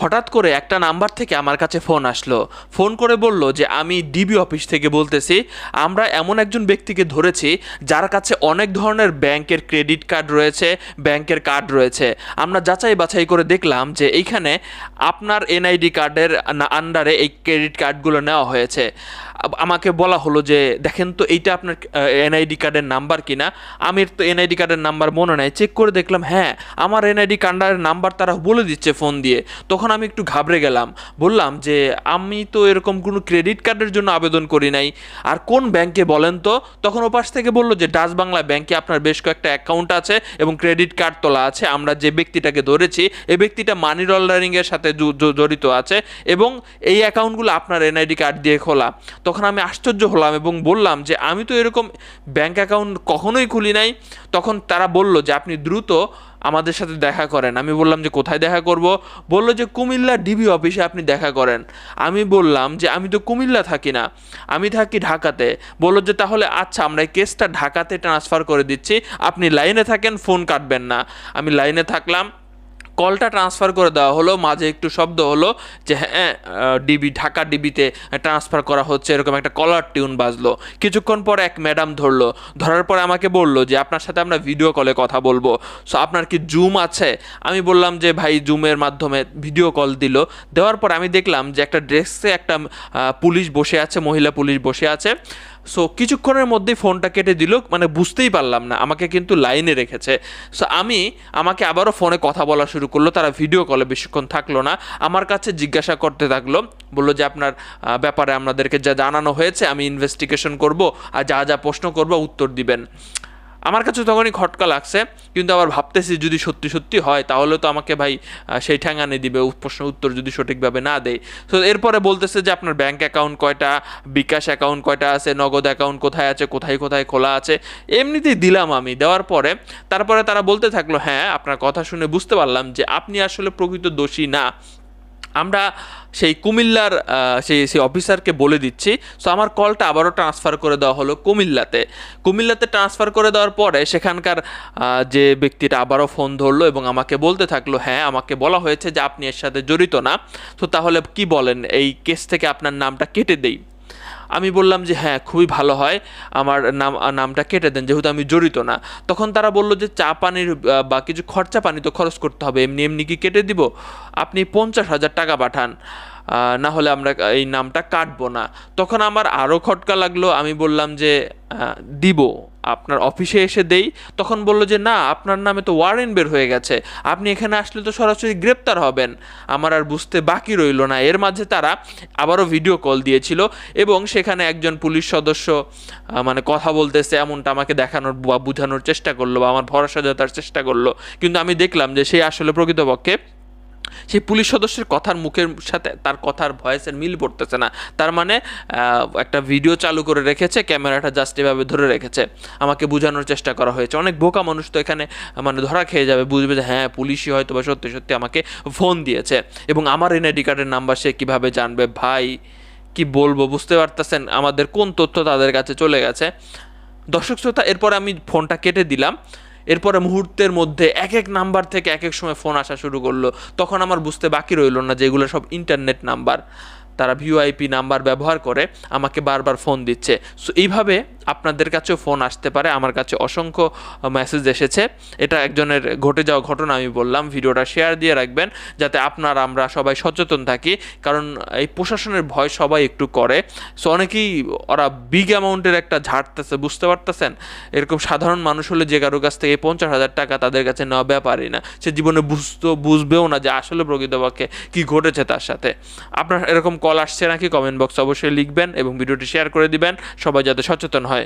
হঠাৎ করে একটা নাম্বার থেকে আমার কাছে ফোন আসলো। ফোন করে বলল যে, আমি ডিবি অফিস থেকে বলতেছি, আমরা এমন একজন ব্যক্তিকে ধরেছি যার কাছে অনেক ধরনের ব্যাংকের ক্রেডিট কার্ড রয়েছে, ব্যাংকের কার্ড রয়েছে। আমরা যাচাই বাছাই করে দেখলাম যে, এইখানে আপনার এনআইডি কার্ডের আন্ডারে এই ক্রেডিট কার্ডগুলো নেওয়া হয়েছে। আমাকে বলা হলো যে, দেখেন তো, এইটা আপনার এনআইডি কার্ডের নাম্বার কিনা? আমি তো এনআইডি কার্ডের নাম্বার মনে নাই। চেক করে দেখলাম হ্যাঁ আমার এনআইডি কার্ডের নাম্বার তারা বলে দিচ্ছে ফোন দিয়ে। তখন আমি একটু ঘাবড়ে গেলাম। বললাম যে, আমি তো এরকম কোনো ক্রেডিট কার্ডের জন্য আবেদন করি নাই। আর কোন ব্যাংকে বলেন তো? তখন ওপাশ থেকে বলল যে ডাচ বাংলা ব্যাংকে আপনার বেশ কয়েকটা অ্যাকাউন্ট আছে এবং ক্রেডিট কার্ড তোলা আছে। আমরা যে ব্যক্তিটাকে ধরেছি এই ব্যক্তিটা মানি লন্ডারিংয়ের সাথে জড়িত আছে এবং এই অ্যাকাউন্টগুলো আপনার এনআইডি কার্ড দিয়ে খোলা। তখন আমি আশ্চর্য হলাম এবং বললাম যে, আমি তো এরকম ব্যাংক অ্যাকাউন্ট কখনোই খুলি নাই। তখন তারা বলল যে, আপনি দ্রুত আমাদের সাথে দেখা করেন। আমি বললাম যে, কোথায় দেখা করব? বলল যে, কুমিল্লা ডিবি অফিসে আপনি দেখা করেন। আমি বললাম যে, আমি তো কুমিল্লা থাকি না, আমি থাকি ঢাকাতে। বলল যে, তাহলে আচ্ছা আমরা এই কেসটা ঢাকাতে ট্রান্সফার করে দিচ্ছি। আপনি লাইনে থাকেন ফোন কাটবেন না। আমি লাইনে থাকলাম কলটা ট্রান্সফার করে দেওয়া হলো, মাঝে একটু শব্দ হলো যে হ্যাঁ ডিবি ঢাকা ডিবিতে ট্রান্সফার করা হচ্ছে, এরকম একটা কলার টিউন বাজলো। কিছুক্ষণ পর এক ম্যাডাম ধরলো, ধরার পরে আমাকে বলল যে, আপনার সাথে আমরা ভিডিও কলে কথা বলব। সো আপনার কি জুম আছে? আমি বললাম যে, ভাই জুমের মাধ্যমে ভিডিও কল দিল। দেওয়ার পর আমি দেখলাম যে, একটা ড্রেসে একটা পুলিশ বসে আছে, মহিলা পুলিশ বসে আছে। সো কিছুক্ষণের মধ্যেই ফোনটা কেটে দিল মানে বুঝতেই পারলাম না, আমাকে কিন্তু লাইনে রেখেছে। সো আমি আমাকে আবারও ফোনে কথা বলা শুরু করল, তারা ভিডিও কলে বেশিক্ষণ থাকল না। আমার কাছে জিজ্ঞাসা করতে থাকল, বলল যে আপনার ব্যাপারে আপনাদেরকে যা জানানো হয়েছে, আমি ইনভেস্টিগেশন করব, আর যা যা প্রশ্ন করব, উত্তর দিবেন। আমার কাছে তখনই খটকা লাগছে, কিন্তু আবার ভাবতেছি যদি সত্যি সত্যি হয়, তাহলে তো আমাকে ভাই সেই ঠ্যাঙানে দিবে প্রশ্ন উত্তর যদি সঠিকভাবে না দেয়। তো এরপরে বলতেছে যে আপনার ব্যাংক অ্যাকাউন্ট কয়টা, বিকাশ অ্যাকাউন্ট কয়টা আছে, নগদ অ্যাকাউন্ট কোথায় আছে, কোথায় কোথায় খোলা আছে, এমনিতেই দিলাম আমি। দেওয়ার পরে, তারপরে তারা বলতে থাকল হ্যাঁ আপনার কথা শুনে বুঝতে পারলাম যে আপনি আসলে প্রকৃত দোষী না। আমরা সেই কুমিল্লার সেই সেই অফিসারকে বলে দিচ্ছি। সো আমার কলটা আবারও ট্রান্সফার করে দেওয়া হলো কুমিল্লাতে। কুমিল্লাতে ট্রান্সফার করে দেওয়ার পরে সেখানকার যে ব্যক্তিটা আবারও ফোন ধরলো এবং আমাকে বলতে থাকল হ্যাঁ আমাকে বলা হয়েছে যে আপনি এর সাথে জড়িত না। তো তাহলে কি বলেন? এই কেস থেকে আপনার নামটা কেটে দেই। আমি বললাম যে হ্যাঁ খুবই ভালো হয়। আমার নাম, নামটা কেটে দেন, যেহেতু আমি জড়িত না। তখন তারা বলল যে, চা পানির বা কিছু খরচা পানি তো খরচ করতে হবে। এমনি এমনি কি কেটে দিব? আপনি পঞ্চাশ হাজার টাকা পাঠান। না হলে আমরা এই নামটা কাটবো না। তখন আমার আরও খটকা লাগল, আমি বললাম যে দিব, আপনার অফিসে এসে দেই। তখন বলল যে, না, আপনার নামে তো ওয়ারেন্ট বের হয়ে গেছে। আপনি এখানে আসলে তো সরাসরি গ্রেপ্তার হবেন। আমার আর বুঝতে বাকি রইল না। এর মাঝে তারা আবারও ভিডিও কল দিয়েছিল এবং সেখানে একজন পুলিশ সদস্য মানে কথা বলতেছে, এমনটা আমাকে দেখানোর বা বোঝানোর চেষ্টা করল বা আমার ভরসা জেতার চেষ্টা করল। কিন্তু আমি দেখলাম যে সে আসলে প্রকৃতপক্ষে সেই পুলিশ সদস্যের কথার মুখের সাথে তার কথার ভয়েসের মিল পড়তেছে না। তার মানে একটা ভিডিও চালু করে রেখেছে, ক্যামেরাটা জাস্ট এভাবে ধরে রেখেছে। আমাকে বোঝানোর চেষ্টা করা হয়েছে। অনেক বোকা মানুষ তো এখানে মানে ধরা খেয়ে যাবে, বুঝবে যে হ্যাঁ পুলিশই হয়তো বা সত্যি সত্যি আমাকে ফোন দিয়েছে। এবং আমার এনআইডি কার্ডের নাম্বার সে কীভাবে জানবে? ভাই, কি বলব, বুঝতে পারতেছেন? আমাদের কোন তথ্য তাদের কাছে চলে গেছে? দর্শক শ্রোতা, এরপর আমি ফোনটা কেটে দিলাম। এরপরে মুহূর্তের মধ্যে এক এক নাম্বার থেকে এক এক সময় ফোন আসা শুরু করল। তখন আমার বুঝতে বাকি রইল না যে এগুলো সব ইন্টারনেট নাম্বার। তারা ভিওআইপি নাম্বার ব্যবহার করে আমাকে বারবার ফোন দিচ্ছে। সো এইভাবে আপনাদের কাছেও ফোন আসতে পারে। আমার কাছে অসংখ্য মেসেজ এসেছে। এটা একজনের ঘটে যাওয়া ঘটনা আমি বললাম। ভিডিওটা শেয়ার দিয়ে রাখবেন, যাতে আপনার আমরা সবাই সচেতন থাকি। কারণ এই প্রশাসনের ভয় সবাই একটু করে। সো অনেকেই ওরা বিগ অ্যামাউন্টের একটা ঝাড়তেছে, বুঝতে পারতেছেন? এরকম সাধারণ মানুষ হলে যে কারোর কাছ থেকে পঞ্চাশ হাজার টাকা তাদের কাছে নেওয়া ব্যাপারই না। সে জীবনে বুঝতো, বুঝবেও না যে আসলে প্রকৃতপক্ষে কী ঘটেছে তার সাথে। আপনার এরকম কল আসছে নাকি? কমেন্ট বক্স অবশ্যই লিখবেন এবং ভিডিওটি শেয়ার করে দিবেন। সবাই যাতে সচেতন হয়।